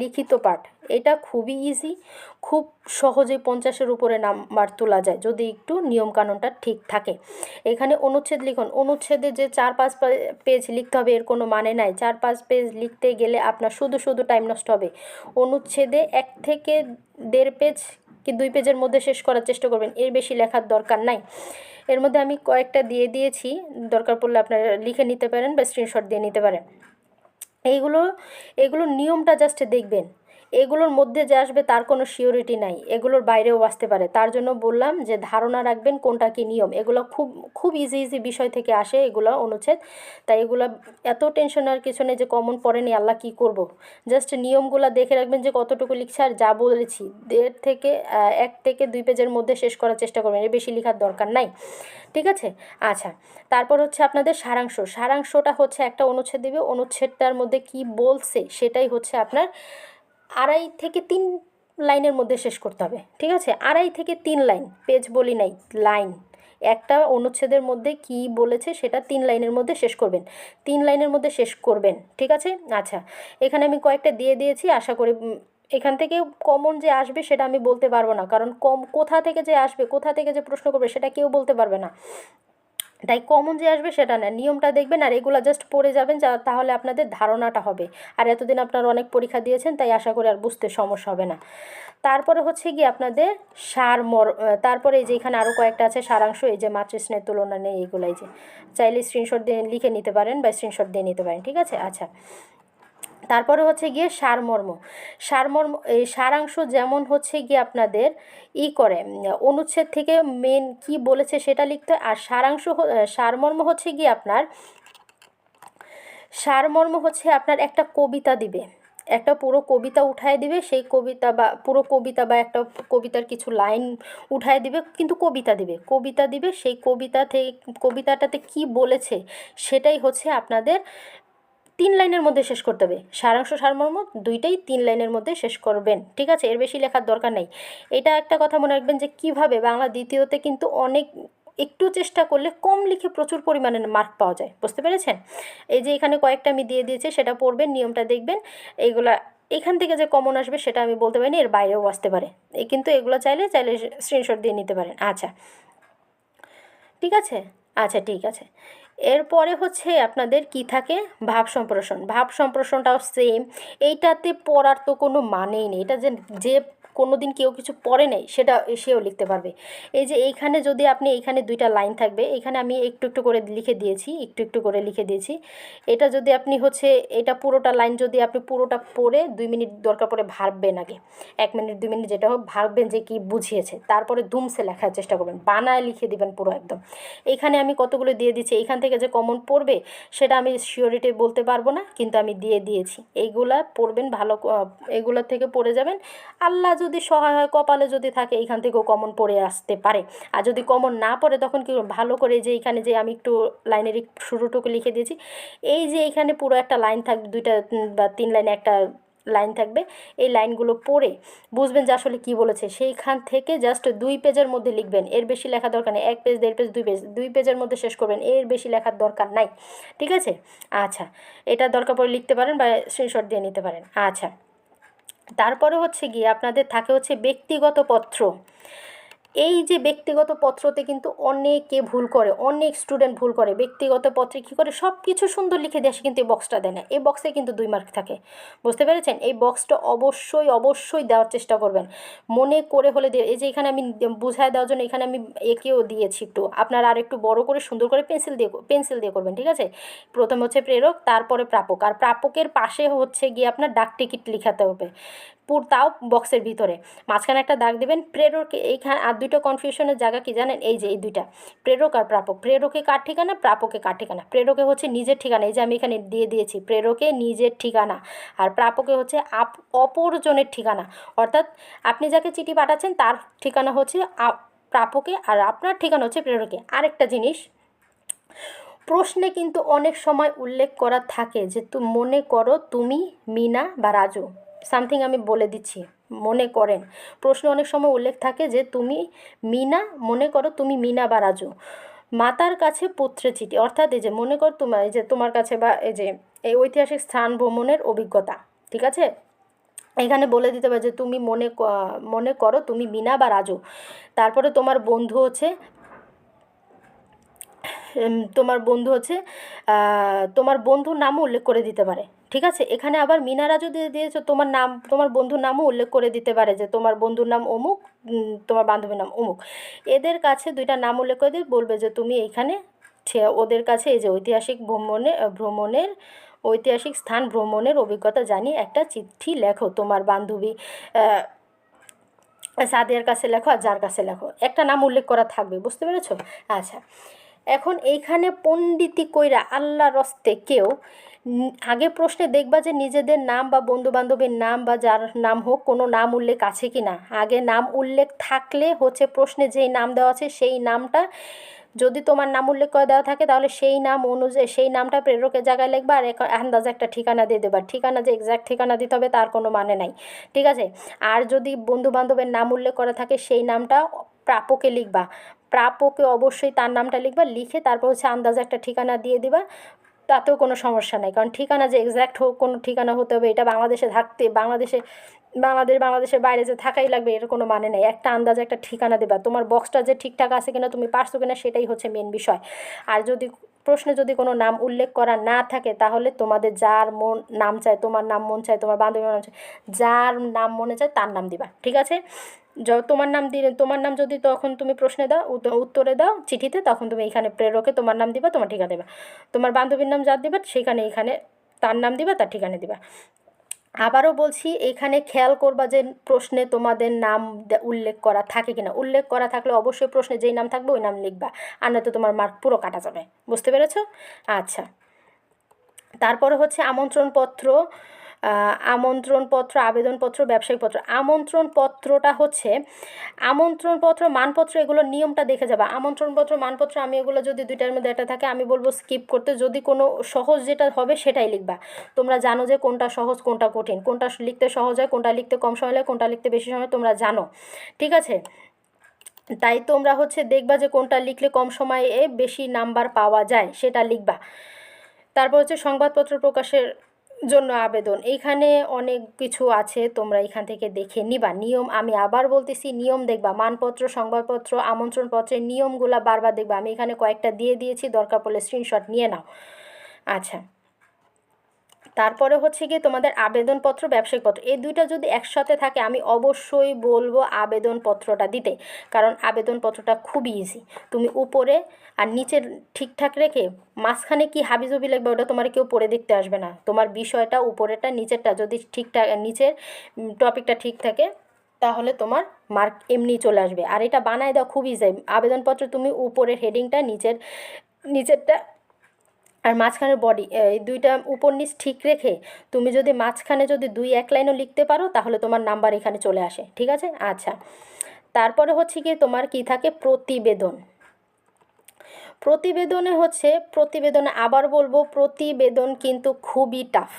লিখিত পাঠ। এটা খুবই ইজি খুব সহজে পঞ্চাশের উপরে নাম্বার তোলা যায় যদি একটু নিয়মকানুনটা ঠিক থাকে। এখানে অনুচ্ছেদ লিখন। অনুচ্ছেদে যে চার পাঁচ পেজ লিখতে হবে, এর কোনো মানে নাই। চার পাঁচ পেজ লিখতে গেলে আপনার শুধু শুধু টাইম নষ্ট হবে। অনুচ্ছেদে এক থেকে দেড় পেজ কি দুই পেজের মধ্যে শেষ করার চেষ্টা করবেন। এর বেশি লেখার দরকার নাই। এর মধ্যে আমি কয়েকটা দিয়ে দিয়েছি। দরকার পড়লে আপনারা লিখে নিতে পারেন বা স্ক্রিনশট দিয়ে নিতে পারেন। এইগুলো এগুলোর নিয়মটা জাস্ট দেখবেন। এগুলোর মধ্যে যে আসবে তার কোনো সিওরিটি নাই, এগুলোর বাইরেও আসতে পারে। তার জন্য বললাম যে ধারণা রাখবেন কোনটা কি নিয়ম। এগুলো খুব খুব ইজি ইজি বিষয় থেকে আসে এগুলো অনুচ্ছেদ। তাই এগুলো এত টেনশনের কিছু নেই যে কমন পড়েনি আল্লাহ কি করব? জাস্ট নিয়মগুলো দেখে রাখবেন যে কতটুকু লিখছে আর যা বলেছি, দেড় থেকে এক থেকে দুই পেজের মধ্যে শেষ করার চেষ্টা করবেন, এর বেশি লেখার দরকার নাই। ঠিক আছে? আচ্ছা তারপর হচ্ছে আপনাদের সারাংশ। সারাংশটা হচ্ছে একটা অনুচ্ছেদ দিবে, অনুচ্ছেদটার মধ্যে কি বলছে সেটাই হচ্ছে আপনার আড়াই থেকে তিন লাইনের মধ্যে শেষ করতে হবে, ঠিক আছে? আড়াই থেকে তিন লাইন, পেজ বলি নাই, লাইন। একটা অনুচ্ছেদের মধ্যে কি বলেছে সেটা তিন লাইনের মধ্যে শেষ করবেন। তিন লাইনের মধ্যে শেষ করবেন, ঠিক আছে? আচ্ছা এখানে আমি কয়েকটা দিয়ে দিয়েছি, আশা করি এখান থেকে কমন যে আসবে সেটা আমি বলতে পারব না, কারণ কম, কোথা থেকে যে আসবে, কোথা থেকে যে প্রশ্ন করবে সেটা কেউ বলতে পারবে না। তাই কমন যে আসবে সেটা না। নিয়মটা দেখবেন আর এগুলো জাস্ট পড়ে যাবেন যা তাহলে আপনাদের ধারণাটা হবে। আর এতদিন আপনারা অনেক পরীক্ষা দিয়েছেন, তাই আশা করি আর বুঝতে সমস্যা হবে না। তারপরে হচ্ছে গিয়ে আপনাদের সার মর তারপরে এই যে এখানে আরও কয়েকটা আছে সারাংশ, এই যে মাতৃস্নেহের তুলনা নেই এইগুলাই যে। চাইলে স্ক্রিনশট দিয়ে লিখে নিতে পারেন বা স্ক্রিনশট দিয়ে নিতে পারেন, ঠিক আছে? আচ্ছা। তারপরে হচ্ছে গিয়ে সারমর্ম। সারমর্ম, এই সারাংশ যেমন হচ্ছে গিয়ে আপনাদের ই করে, অনুচ্ছেদ থেকে মেন কি বলেছে সেটা লিখতে আর সারাংশ সারমর্ম হচ্ছে গিয়ে আপনার, সারমর্ম হচ্ছে আপনার একটা কবিতা দিবে। একটা পুরো কবিতা উঠায় দিবে, সেই কবিতা বা পুরো কবিতা বা একটা কবিতার কিছু লাইন উঠায় দিবে, কিন্তু কবিতা দিবে। কবিতা দিবে, সেই কবিতা থেকে, কবিতাটাতে কি বলেছে সেটাই হচ্ছে আপনাদের তিন লাইনের মধ্যে শেষ করতে হবে। সারাংশ সারমর্ম দুইটাই তিন লাইনের মধ্যে শেষ করবেন, ঠিক আছে? এর বেশি লেখার দরকার নেই। এটা একটা কথা মনে রাখবেন যে কীভাবে বাংলা দ্বিতীয়তে কিন্তু অনেক একটু চেষ্টা করলে কম লিখে প্রচুর পরিমাণে মার্ক পাওয়া যায়। বুঝতে পেরেছেন? এই যে এখানে কয়েকটা আমি দিয়ে দিয়েছি, সেটা পড়বেন, নিয়মটা দেখবেন। এইগুলা এখান থেকে যে কমন আসবে সেটা আমি বলতে পারিনি, এর বাইরেও আসতে পারে। এই কিন্তু এগুলো চাইলে চাইলে স্ক্রিনশট দিয়ে নিতে পারেন। আচ্ছা। ঠিক আছে? আচ্ছা ঠিক আছে। এরপরে হচ্ছে আপনাদের কি থাকে? ভাব সম্প্রসারণ। ভাব সম্প্রসারণটাও সেম এইটাতে পড়ার তো কোনো মানেই নেই। এটা যে যে কোনো দিন কেউ কিছু পড়ে নেই, সেটা সেও লিখতে পারবে। এই যে এইখানে যদি আপনি, এইখানে দুইটা লাইন থাকবে এখানে আমি একটু একটু করে লিখে দিয়েছি, একটু একটু করে লিখে দিয়েছি। এটা যদি আপনি হচ্ছে, এটা পুরোটা লাইন যদি আপনি পুরোটা পড়ে দুই মিনিট দরকার পড়ে ভাববেন আগে। এক মিনিট, দুই মিনিট যেটা হোক, ভাববেন যে কি বুঝিয়েছে। তারপরে ধুমসে লেখার চেষ্টা করবেন, বানায় লিখে দিবেন পুরো একদম। এইখানে আমি কতগুলো দিয়ে দিচ্ছি, এইখান থেকে যে কমন পড়বে, সেটা আমি শিওরিটি বলতে পারব না, কিন্তু আমি দিয়ে দিয়েছি। এইগুলা পড়বেন, ভালো এগুলোর থেকে পড়ে যাবেন। আল্লাহ যদি সহায় হয়, কপালে যদি থাকে এইখান থেকেও কমন পড়ে আসতে পারে। আর যদি কমন না পড়ে, তখন কি ভালো করে যে এইখানে যে আমি একটু লাইনের শুরুটুকু লিখে দিয়েছি, এই যে এইখানে পুরো একটা লাইন থাকবে, দুইটা বা তিন লাইনে একটা লাইন থাকবে, এই লাইনগুলো পড়ে বুঝবেন যে আসলে কী বলেছে। সেইখান থেকে জাস্ট দুই পেজের মধ্যে লিখবেন, এর বেশি লেখা দরকার নেই। এক পেজ, দেড় পেজ, দুই পেজ, দুই পেজের মধ্যে শেষ করবেন, এর বেশি লেখার দরকার নাই। ঠিক আছে? আচ্ছা এটা দরকার পড়ে লিখতে পারেন বা স্ক্রিনশট দিয়ে নিতে পারেন। আচ্ছা। তারপরে হচ্ছে গিয়ে আপনাদের থাকে হচ্ছে ব্যক্তিগত পত্র। এই যে ব্যক্তিগত পত্রতে কিন্তু অনেকে ভুল করে, অনেক স্টুডেন্ট ভুল করে, ব্যক্তিগত পত্রে কী করে সব কিছু সুন্দর লিখে দেয় সে কিন্তু এই বক্সটা দেয় না। এই বক্সে কিন্তু দুই মার্ক থাকে। বুঝতে পেরেছেন? এই বক্সটা অবশ্যই অবশ্যই দেওয়ার চেষ্টা করবেন। মনে করে হলে এই যে এখানে আমি বুঝায় দেওয়ার জন্য এখানে আমি একেও দিয়েছি একটু। আপনারা আর একটু বড় করে সুন্দর করে পেন্সিল দিয়ে পেন্সিল দিয়ে করবেন, ঠিক আছে? প্রথম হচ্ছে প্রেরক, তারপরে প্রাপক। আর প্রাপকের পাশে হচ্ছে গিয়ে আপনার ডাক টিকিট লিখাতে হবে। পুর তাও বক্সের ভিতরে। মাঝখানে একটা দাগ দেবেন প্রেরক এইখানে, আর দুটো কনফিউশনের জায়গা কি জানেন? এই যে, এই দুইটা। প্রেরক আর প্রাপক। প্রেরকে কার ঠিকানা? প্রাপকে কার ঠিকানা? প্রেরকে হচ্ছে নিজের ঠিকানা। এই যে, আমি এখানে দিয়ে দিয়েছি, প্রেরকে নিজের ঠিকানা। আর প্রাপকে হচ্ছে আপ, অপরজনের ঠিকানা। অর্থাৎ আপনি যাকে চিঠি পাঠাচ্ছেন, তার ঠিকানা হচ্ছে প্রাপকে, আর আপনার ঠিকানা হচ্ছে প্রেরকে। আরেকটা জিনিস, প্রশ্নে কিন্তু অনেক সময় উল্লেখ করা থাকে যে মনে করো তুমি মিনা বা রাজু। সামথিং আমি বলে দিচ্ছি, মনে করেন। প্রশ্নে অনেক সময় উল্লেখ থাকে যে, তুমি মিনা, মনে করো তুমি মিনা বা রাজু। মাতার কাছে পুত্রের চিঠি, অর্থাৎ এই যে, মনে কর তোমার, এই যে, তোমার কাছে বা এই যে, এই ঐতিহাসিক স্থান ভ্রমণের অভিজ্ঞতা, ঠিক আছে? এখানে বলে দিতে পারে যে, তুমি মনে মনে করো তুমি মিনা বা রাজু। তারপরে তোমার বন্ধু হচ্ছে তোমার বন্ধু হচ্ছে তোমার বন্ধুর নামও উল্লেখ করে দিতে পারে। ঠিক আছে? এখানে আবার মিনা রাজু দিয়ে দিয়েছ, তোমার নাম, তোমার বন্ধুর নামও উল্লেখ করে দিতে পারে যে তোমার বন্ধুর নাম অমুক তোমার বান্ধবীর নাম অমুক। এদের কাছে দুইটা নাম উল্লেখ করে দিয়ে বলবে যে তুমি এইখানে ওদের কাছে এই যে ঐতিহাসিক ভ্রমণে ভ্রমণের ঐতিহাসিক স্থান ভ্রমণের অভিজ্ঞতা জানিয়ে একটা চিঠি লেখো তোমার বান্ধবী সাদিয়ার কাছে লেখো আর যার কাছে লেখো। একটা নাম উল্লেখ করা থাকবে, বুঝতে পেরেছ? আচ্ছা। এখন এইখানে পণ্ডিতি কইরা আল্লাহ রস্তে কেউ আগে প্রশ্নে দেখবা যে নিজেদের নাম বা বন্ধু বান্ধবীর নাম বা যার নাম হোক, কোনো নাম উল্লেখ আছে কি না আগে নাম উল্লেখ থাকলে হচ্ছে প্রশ্নে যেই নাম দেওয়া আছে, সেই নামটা যদি তোমার নাম উল্লেখ করে দেওয়া থাকে, তাহলে সেই নাম অনুযায়ী সেই নামটা প্রেরকের জায়গায় লিখবা আর আন্দাজে একটা ঠিকানা দিয়ে দেবা। ঠিকানা যে এক্স্যাক্ট ঠিকানা দিতে হবে, তার কোনো মানে নাই। ঠিক আছে? আর যদি বন্ধু বান্ধবের নাম উল্লেখ করা থাকে, সেই নামটা প্রাপকে লিখবা। প্রাপকে অবশ্যই তার নামটা লিখবা, লিখে তারপর হচ্ছে আন্দাজে একটা ঠিকানা দিয়ে দিবা। তাতেও কোনো সমস্যা নাই। কারণ ঠিকানা যে এক্স্যাক্ট হোক, কোনো ঠিকানা হতে হবে, এটা বাংলাদেশে থাকতে, বাংলাদেশে, বাংলাদেশ, বাংলাদেশের বাইরে যে থাকাই লাগবে, এর কোনো মানে নেই। একটা আন্দাজে একটা ঠিকানা দেবা। তোমার বক্সটা যে ঠিকঠাক আছে কিনা তুমি পারছ কিনা সেটাই হচ্ছে মেন বিষয়। আর যদি প্রশ্নে যদি কোনো নাম উল্লেখ করা না থাকে, তাহলে তোমাদের যার মন, নাম চায়, তোমার নাম মন চায়, তোমার বান্ধবীর নাম চায়, যার নাম মনে চায় তার নাম দিবা। ঠিক আছে? তোমার নাম দিলে, তোমার নাম যদি তখন তুমি প্রশ্নে দাও উত্ত- উত্তরে দাও চিঠিতে, তখন তুমি এখানে প্রেরকে তোমার নাম দিবা, তোমার ঠিকানা দেবা। তোমার বান্ধবীর নাম যার দিবা, সেখানে এখানে তার নাম দিবা, তার ঠিকানা দিবা। আবারও বলছি, এখানে খেয়াল করবা যে প্রশ্নে তোমাদের নাম উল্লেখ করা থাকে কিনা। উল্লেখ করা থাকলে অবশ্যই প্রশ্নে যেই নাম থাকবে, ওই নাম লিখবা। আর নয়তো তোমার মার্ক পুরো কাটা যাবে। বুঝতে পেরেছ? আচ্ছা। তারপরে হচ্ছে আমন্ত্রণপত্র আমন্ত্রণপত্র, আবেদনপত্র ব্যবসায়িক পত্র আমন্ত্রণপত্রটা হচ্ছে, আমন্ত্রণপত্র, মানপত্র এগুলোর নিয়মটা দেখে যাবা। আমন্ত্রণপত্র, মানপত্র, আমি এগুলো যদি দুইটার মধ্যে একটা থাকে, আমি বলব স্কিপ করতে। যদি কোনো সহজ যেটা হবে, সেটাই লিখবা। তোমরা জানো যে কোনটা সহজ, কোনটা কঠিন। কোনটা লিখতে সহজ হয়, কোনটা লিখতে কম সময় লাগে, কোনটা লিখতে বেশি সময় তোমরা জানো। ঠিক আছে? তাই তোমরা হচ্ছে দেখবা যে কোনটা লিখলে কম সময়ে বেশি নাম্বার পাওয়া যায়, সেটা লিখবা। তারপর হচ্ছে সংবাদপত্র প্রকাশের জন্য আবেদন। এইখানে অনেক কিছু আছে, তোমরা এখান থেকে দেখে নিবা। নিয়ম, আমি আবার বলতেছি, নিয়ম দেখবা। মানপত্র, সংবাদপত্র, আমন্ত্রণপত্রের নিয়মগুলো বারবার দেখবা। আমি এখানে কয়েকটা দিয়ে দিয়েছি, দরকার পড়লে স্ক্রিনশট নিয়ে নাও। আচ্ছা। তারপরে হচ্ছে গিয়ে তোমাদের আবেদনপত্র, ব্যবসায়িক পত্র, এই দুইটা যদি একসাথে থাকে আমি অবশ্যই বলব আবেদনপত্রটা দিতে। কারণ আবেদনপত্রটা খুবই ইজি তুমি উপরে আর নিচের ঠিকঠাক রেখে মাঝখানে কি হাবিজবি লাগবে ওটা তোমার কেউ পড়ে দেখতে আসবে না। তোমার বিষয়টা উপরেরটা, নিচেরটা যদি ঠিকঠাক, নিচের টপিকটা ঠিক থাকে, তাহলে তোমার মার্ক এমনি চলে আসবে। আর এটা বানায় দাও খুব ইজি আবেদনপত্র তুমি উপরের হেডিংটা নিচের, নিচেরটা আর মাঝখানের বডি এই দুইটা উপর নিচ ঠিক রেখে তুমি যদি মাঝখানে যদি দুই এক লাইনও লিখতে পারো, তাহলে তোমার নাম্বার এখানে চলে আসে, ঠিক আছে? আচ্ছা তারপরে হচ্ছে কি তোমার কি থাকে? প্রতিবেদন। প্রতিবেদনে হচ্ছে, প্রতিবেদনে আবার বলব, প্রতিবেদন কিন্তু খুবই টাফ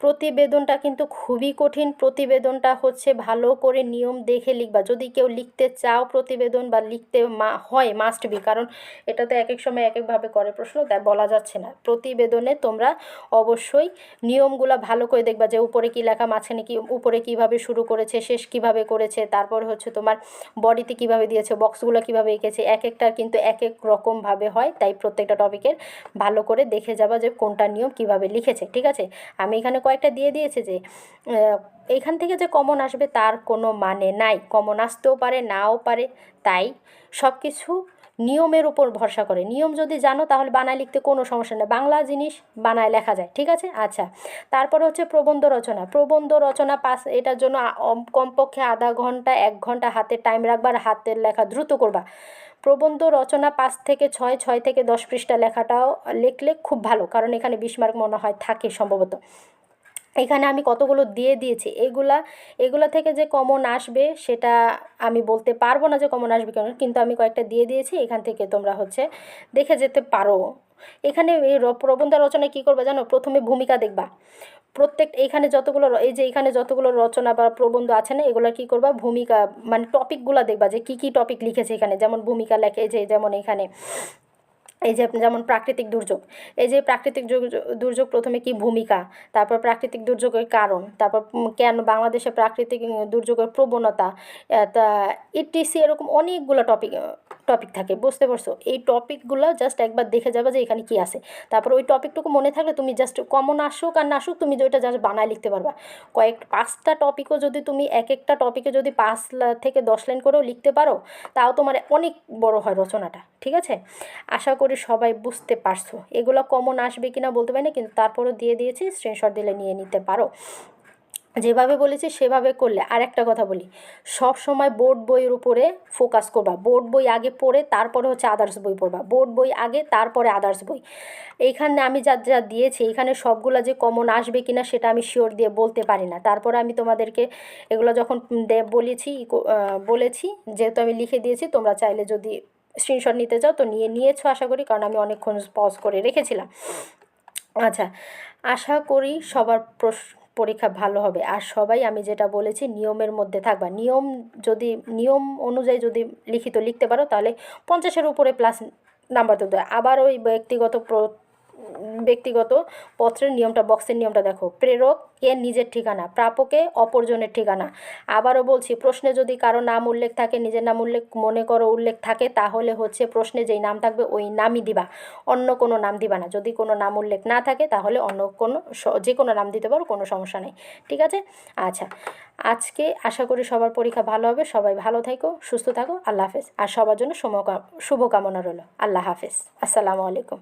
প্রতিবেদনটা কিন্তু খুবই কঠিন। প্রতিবেদনটা হচ্ছে ভালো করে নিয়ম দেখে লিখবা। যদি কেউ লিখতে চাও প্রতিবেদন বা লিখতে মা, হয় মাস্ট বি কারণ এটা তো এক এক সময় এক একভাবে করে প্রশ্ন, তাই বলা যাচ্ছে না। প্রতিবেদনে তোমরা অবশ্যই নিয়মগুলো ভালো করে দেখবা যে উপরে কী লেখা, মাঝখানে কি, উপরে কীভাবে শুরু করেছে, শেষ কীভাবে করেছে, তারপর হচ্ছে তোমার বডিতে কীভাবে দিয়েছে, বক্সগুলো কীভাবে এঁকেছে এক একটার কিন্তু এক এক রকমভাবে হয়। তাই প্রত্যেকটা টপিকের ভালো করে দেখে যাবা যে কোনটা নিয়ম কীভাবে লিখেছে, ঠিক আছে? আমি এখানে কয়েকটা দিয়ে দিয়েছে যে এইখান থেকে যে কমন আসবে তার কোনো মানে নাই। কমন আসতেও পারে, নাও পারে। তাই সব কিছু নিয়মের উপর ভরসা করে। নিয়ম যদি জানো তাহলে বানায় লিখতে কোনো সমস্যা নেই। বাংলা জিনিস বানায় লেখা যায়, ঠিক আছে? আচ্ছা তারপর হচ্ছে প্রবন্ধ রচনা। প্রবন্ধ রচনা পাস, এটার জন্য কমপক্ষে আধা ঘণ্টা, এক ঘণ্টা হাতে টাইম রাখবা আর হাতের লেখা দ্রুত করবা। প্রবন্ধ রচনা পাঁচ থেকে ছয় ছয় থেকে দশ পৃষ্ঠা লেখাটাও লিখলে খুব ভালো, কারণ এখানে বিশ মার্ক মনে হয় থাকে সম্ভবত। এখানে আমি কতগুলো দিয়ে দিয়েছি, এগুলা এগুলা থেকে যে কমন আসবে সেটা আমি বলতে পারব না যে কমন আসবে কেন, কিন্তু আমি কয়েকটা দিয়ে দিয়েছি, এখান থেকে তোমরা হচ্ছে দেখে যেতে পারো। এখানে এই প্রবন্ধ রচনায় কী করবে জানো? প্রথমে ভূমিকা দেখবা। প্রত্যেক এইখানে যতগুলো এই যে এখানে যতগুলো রচনা বা প্রবন্ধ আছে না, এগুলো কী করবা? ভূমিকা মানে টপিকগুলো দেখবা যে কী কী টপিক লিখেছে এখানে, যেমন ভূমিকা লেখে যে যেমন এখানে এই যে যেমন প্রাকৃতিক দুর্যোগ, এই যে প্রাকৃতিক দুর্যোগ প্রথমে কি ভূমিকা, তারপর প্রাকৃতিক দুর্যোগের কারণ, তারপর কেন বাংলাদেশে প্রাকৃতিক দুর্যোগের প্রবণতা ইটিসি এরকম অনেকগুলো টপিক টপিক থাকে, বুঝতে পারছ? এই টপিকগুলো জাস্ট একবার দেখে যাবে যে এখানে কি আছে। তারপর ওই টপিকটুকু মনে থাকলে তুমি জাস্ট কমন আসুক আর না আসুক, তুমি যে ওইটা জাস্ট বানায় লিখতে পারবা। কয়েক পাঁচটা টপিকও যদি তুমি এক একটা টপিকে যদি পাঁচ থেকে দশ লাইন করেও লিখতে পারো, তাও তোমার অনেক বড় হয় রচনাটা, ঠিক আছে? আশা করি সবাই বুঝতে পারছ। এগুলো কমন আসবে কিনা বলতে পারি না, কিন্তু তারপরও দিয়ে দিয়েছি স্ক্রিনশট দিলে নিয়ে নিতে পারো। যেভাবে বলেছি সেভাবে করলে। আর একটা কথা বলি, সব সময় বোর্ড বইয়ের উপরে ফোকাস করবা। বোর্ড বই আগে পড়ে তারপরে হচ্ছে আদার্স বই পড়বা। বোর্ড বই আগে, তারপরে আদার্স বই। এইখানে আমি যা যা দিয়েছি এখানে সবগুলো যে কমন আসবে কিনা সেটা আমি শিওর দিয়ে বলতে পারি না। তারপরে আমি তোমাদেরকে এগুলো যখন বলেছি বলেছি, যেহেতু আমি লিখে দিয়েছি, তোমরা চাইলে যদি স্ক্রিনশট নিতে চাও তো নিয়ে নিয়েছো আশা করি, কারণ আমি অনেকক্ষণ পজ করে রেখেছিলাম। আচ্ছা আশা করি সবার প্রশ- পরীক্ষা ভালো হবে। আর সবাই আমি যেটা বলেছি, নিয়মের মধ্যে থাকবা। নিয়ম যদি, নিয়ম অনুযায়ী যদি লিখিত লিখতে পারো, তাহলে পঞ্চাশের উপরে প্লাস নাম্বার তো দেয় আবার ওই ব্যক্তিগত ব্যক্তিগত পত্রের নিয়মটা বক্সের নিয়মটা দেখো। প্রেরক কে নিজের ঠিকানা, প্রাপকে অপরজনের ঠিকানা। আবারও বলছি, প্রশ্নে যদি কারও নাম উল্লেখ থাকে, নিজের নাম উল্লেখ, মনে করো উল্লেখ থাকে, তাহলে হচ্ছে প্রশ্নে যেই নাম থাকবে, ওই নামই দিবা। অন্য কোনো নাম দিবা না। যদি কোনো নাম উল্লেখ না থাকে, তাহলে অন্য কোনো যে কোনো নাম দিতে পারো, কোনো সমস্যা নেই। ঠিক আছে? আচ্ছা আজকে আশা করি সবার পরীক্ষা ভালো হবে। সবাই ভালো থাকো, সুস্থ থাকো, আল্লাহ হাফেজ। আর সবার জন্য শুভকামনা রইল। আল্লাহ হাফেজ। আসসালামু আলাইকুম।